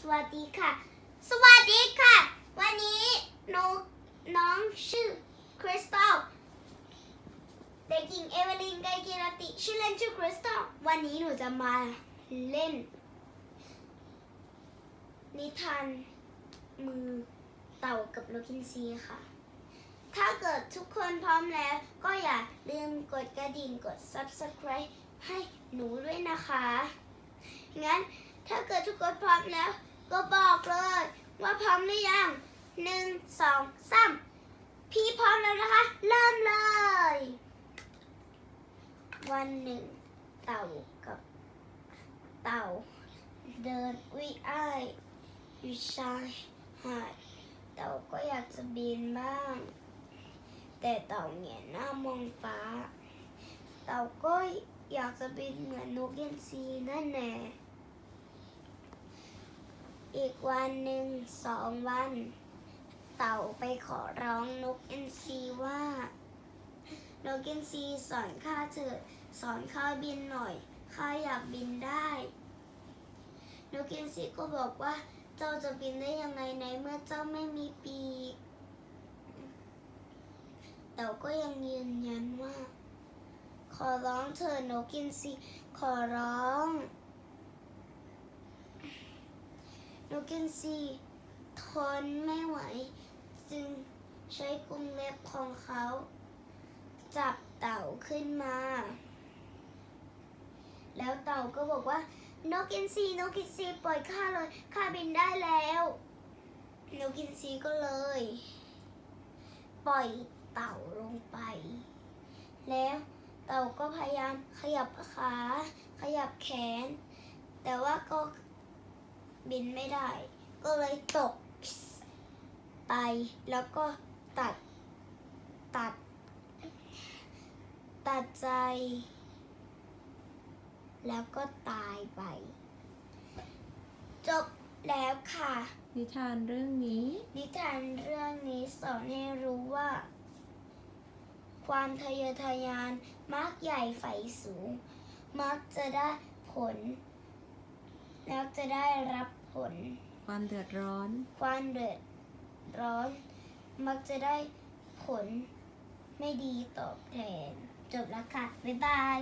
สวัสดีค่ะ สวัสดีค่ะ วันนี้หนูน้องชื่อคริสตัลเด็กหญิงเอเวลินไกเกรติชื่อเล่นชื่อคริสตัลวันนี้หนูจะมาเล่น นิทานมือเต่ากับนกอินทรีค่ะ ถ้าเกิดทุกคนพร้อมแล้ว ก็อย่าลืมกดกระดิ่งกด subscribe ให้หนูด้วยนะคะ งั้น ถ้าเกิดทุกคนพร้อมแล้ว ก็บอกเลย ว่าพร้อมหรือยังหนึ่งสองสามพี่พร้อมแล้วนะคะ เริ่มเลย วันหนึ่ง เต่ากับเต่า เดินอุ้ยอ้ายอยู่ชายหาดเต่าก็อยากจะบินบ้าง แต่เต่าเหงียนหน้ามองฟ้า เต่าก็อยากจะบินเหมือนนกเย็นซีนั่นแน่ อีกวันหนึ่งสองวัน เต่าไปขอร้องนกเอ็นซีว่านกเอ็นซีสอนข้าเถิดสอนข้าบินหน่อยข้าอยากบินได้นกเอ็นซีก็บอกว่าเจ้าจะบินได้ยังไงในเมื่อเจ้าไม่มีปีกเต่าก็ยังยืนยันว่า ขอร้องเธอะนกกินซีขอร้อง นกกินซีทนไม่ไหว จึงใช้กรงเล็บของเขา จับเต่าขึ้นมา แล้วเต่าก็บอกว่านกกินซีนกกินซีปล่อยข้าเลยข้าบินได้แล้วนกกินซีก็เลย ปล่อยเต่าลงไป แล้วเต่าก็พยายามขยับขา ขยับแขน แต่ว่าก็ บินไม่ได้ ก็เลยตกไป แล้วก็ตัด ตัด ตัดใจ แล้วก็ตายไป จบแล้วค่ะ นิทานเรื่องนี้ นิทานเรื่องนี้สอนให้รู้ว่า ความทะเยอทะยานมักใหญ่ไฟสูง มักจะได้ผล มักจะได้รับผล ความเดือดร้อน ความเดือดร้อน มักจะได้ผลไม่ดีตอบแทนจบแล้วค่ะ บ๊ายบาย